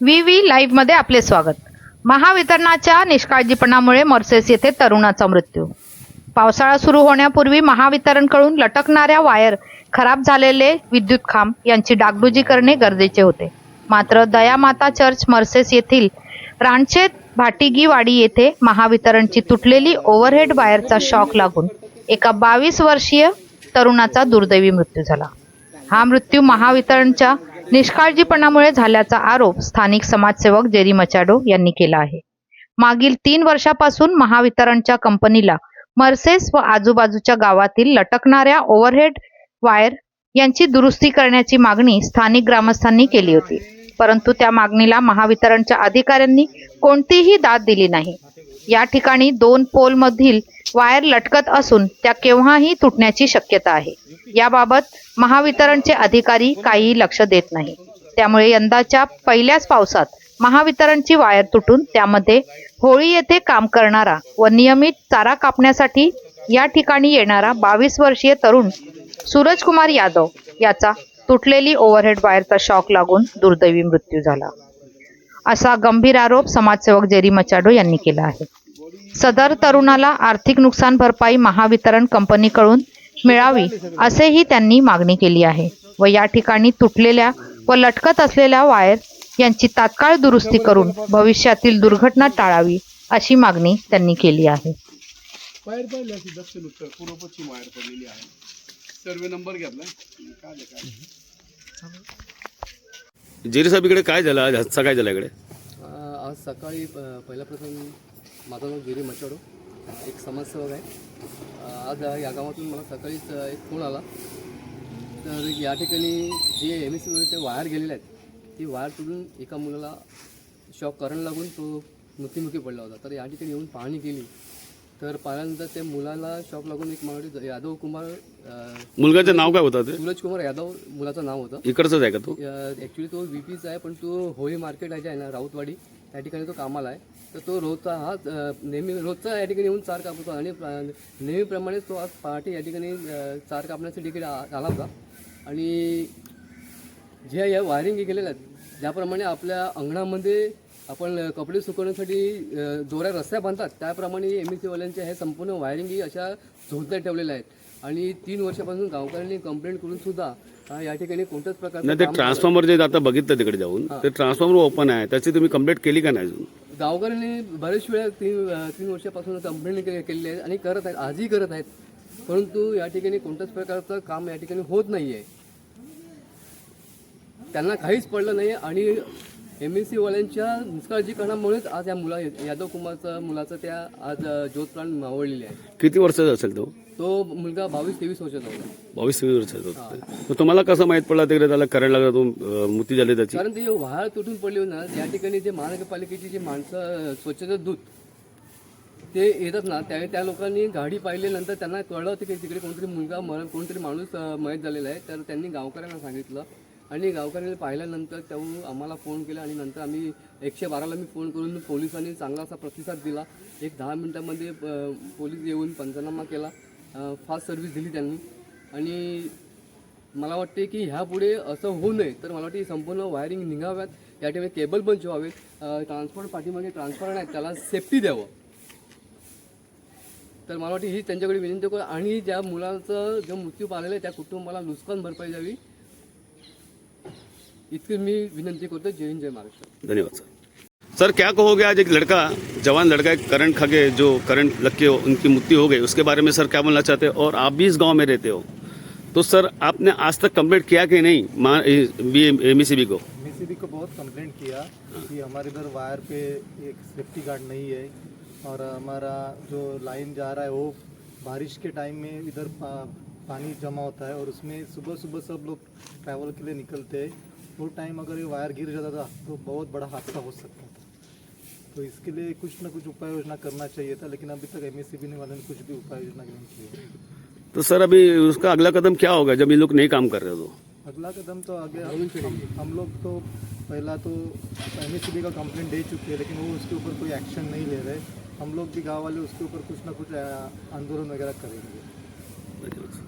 V V लाईव्हमध्ये आपले स्वागत. महावितरणाच्या निष्काळजीपणामुळे मर्सेस येथे तरुणाचा मृत्यू. पावसाळा सुरू होण्यापूर्वी महावितरणकडून लटकणाऱ्या वायर खराब झालेले विद्युत खांब यांची डागडुजी करणे गरजेचे होते. मात्र दयामाता चर्च मर्सेस येथील रानचेत भाटिगीवाडी येथे महावितरणची तुटलेली ओव्हरहेड वायरचा शॉक लागून एका बावीस वर्षीय तरुणाचा दुर्दैवी मृत्यू झाला. हा मृत्यू महावितरणच्या निष्काळजीपणामुळे झाल्याचा आरोप स्थानिक समाजसेवक जेरी मचाडो यांनी केला आहे. मागील तीन वर्षापासून महावितरणच्या कंपनीला मर्सेस व आजूबाजूच्या गावातील लटकणाऱ्या ओव्हरहेड वायर यांची दुरुस्ती करण्याची मागणी स्थानिक ग्रामस्थांनी केली होती. परंतु त्या मागणीला महावितरणच्या अधिकाऱ्यांनी कोणतीही दाद दिली नाही. या ठिकाणी दोन पोलमधील वायर लटकत असून त्या केव्हाही तुटण्याची शक्यता आहे. याबाबत महावितरणचे अधिकारी काहीही लक्ष देत नाही. त्यामुळे यंदाच्या पहिल्याच पावसात महावितरणची वायर तुटून त्यामध्ये होळी येथे काम करणारा व नियमित चारा कापण्यासाठी या ठिकाणी येणारा बावीस वर्षीय तरुण सूरजकुमार यादव याचा तुटलेली ओव्हरहेड वायरचा शॉक लागून दुर्दैवी मृत्यू झाला. असा गंभीर आरोप समाजसेवक जेरी मचाडो यांनी केला आहे. सदर तरुणाला आर्थिक नुकसान भरपाई महावितरण कंपनीकडून मिळावी असेही त्यांनी मागणी केली आहे व या ठिकाणी तुटलेल्या व लटकत असलेल्या वायर यांची तात्काळ दुरुस्ती करून भविष्यातील दुर्घटना टाळावी अशी मागणी त्यांनी केली आहे. सर्वे नंबर घेतला जेरी साहेब इकडे काय झालं? आज हादसा काय झाला इकडे? आज सकाळी प पहिला प्रथम माझं नाव गिरी मचाडो एक समाजसेवक आहे. आज या गावातून मला सकाळीच एक फोन आला. तर या ठिकाणी जे एम एस सीवरचे वायर गेलेले आहेत ती वायर तुटून एका मुलाला शॉक करंट लागून तो मृत्युमुखी पडला होता. तर या ठिकाणी येऊन पाहणी केली. तर पाहिल्यानंतर त्या मुलाला शॉक लागून एक मराठी यादव कुमार मुलगाचं नाव काय होतं ते? सूरज कुमार यादव मुलाचं नाव होतं. इकडचंच आहे का तो? ॲक्च्युली तो व्ही पीचा आहे पण तो होळी मार्केट आहे जे आहे ना राऊतवाडी त्या ठिकाणी तो कामाला आहे. तर तो रोजचा हा नेहमी रोजचा या ठिकाणी येऊन चार कापतो आणि अ, नेहमीप्रमाणे तो आज पहाटे या ठिकाणी चार कापण्याचा तिकीट आला होता. आणि ज्या या वायरिंग केलेल्या आहेत ज्याप्रमाणे आपल्या अंगणामध्ये आपण कपडे सुकवण्यासाठी अ, दोऱ्या रस्त्या बांधतात. त्याप्रमाणे एम एस सीवाल्यांच्या हे संपूर्ण वायरिंग ही अशा झोपत्या ठेवलेल्या आहेत. आणि तीन वर्षापासून गावकऱ्यांनी कंप्लेंट करून सुद्धा या ठिकाणी कोणत्याच प्रकारचं नाही ते ट्रान्सफॉर्मर जे आता बघितलं तिकडे जाऊन ते ट्रान्सफॉर्मर ओपन आहे. त्याची तुम्ही कंप्लेंट केली का नाही अजून? गावकऱ्यांनी बरेच वेळा तीन तीन वर्षापासून कंप्लेंट केलेली आहे आणि करत आहेत आजही करत आहेत. परंतु या ठिकाणी कोणत्याच प्रकारचं काम या ठिकाणी होत नाही आहे त्यांना काहीच पडलं नाही आणि एम एस सीवाल्यांच्या निष्काळजीपणामुळेच आज या मुला यादव कुमारचं मुलाचं त्या आज ज्योत प्राण मावळलेले आहे. किती वर्षाचा असेल तो? तो मुलगा बावीस तेवीस वर्षाचा होता. बावीस तेवीस वर्षाचा होता. मग तुम्हाला कसं माहीत पडला तिकडे त्याला करंट लागला तो मृत्यू झाली त्याची? कारण ते वाहळ तुटून पडली होती ना या ठिकाणी जे महानगरपालिकेची जी माणसं स्वच्छता दूत ते येतात ना त्यावेळी त्या लोकांनी गाडी पाहिल्यानंतर त्यांना कळलं होतं की तिकडे कोणतरी मुलगा मर कोणतरी माणूस मयत झालेला आहे. तर त्यांनी गावकऱ्यांना सांगितलं आणि गावकऱ्यांनी पाहिल्यानंतर तेव्हा आम्हाला फोन केला आणि नंतर आम्ही एकशे बाराला मी फोन करून पोलिसांनी चांगला असा प्रतिसाद दिला. एक दहा मिनटामध्ये पोलीस येऊन पंचनामा केला. फास्ट सर्व्हिस दिली त्यांनी. आणि मला वाटते की ह्यापुढे असं होऊ नये तर मला वाटते संपूर्ण वायरिंग निघाव्यात. या ठिकाणी केबल पण ठेवावेत ट्रान्सपोर्ट पाठीमागे ट्रान्सफर नाही त्याला सेफ्टी द्यावं. तर मला वाटते ही त्यांच्याकडे विनंती करू. आणि ज्या मुलाचं जो मृत्यू पाहिलेला आहे त्या कुटुंबाला नुकसान भरपाई द्यावी. इतकी मी विनंती करतो जय हिंद जय महाराष्ट्र. धन्यवाद सर. सर क्या कहोगे आज एक लड़का जवान लड़का एक करंट खा के जो करंट लग के उनकी मृत्यु हो गई उसके बारे में सर क्या बोलना चाहते हो? और आप भी इस गाँव में रहते हो। तो सर आपने आज तक कंप्लेंट किया कि नहीं एम को? एमसीबी को बहुत कंप्लेंट किया कि हमारे इधर वायर पे एक सेफ्टी गार्ड नहीं है और हमारा जो लाइन जा रहा है वो बारिश के टाइम में इधर पा, पानी जमा होता है और उसमें सुबह सुबह सब लोग ट्रैवल के लिए निकलते हैं। वो टाइम अगर ये वायर गिर जाता था तो बहुत बड़ा हादसा हो सकता था। तो इसके लिए कुछ ना कुछ उपाय योजना करना चाहिए था लेकिन अभी तक एमएससीबी ने वाले ने कुछ भी उपाय योजना नहीं की है तो सर अभी उसका अगला कदम क्या होगा जब ये लोग नहीं काम कर रहे हो? तो अगला कदम तो आगे हम, हम लोग तो पहला तो एमएससीबी का कंप्लेंट दे चुके हैं लेकिन वो उसके ऊपर कोई एक्शन नहीं ले रहे। हम लोग भी गाँव वाले उसके ऊपर कुछ ना कुछ आंदोलन वगैरह करेंगे। धन्यवाद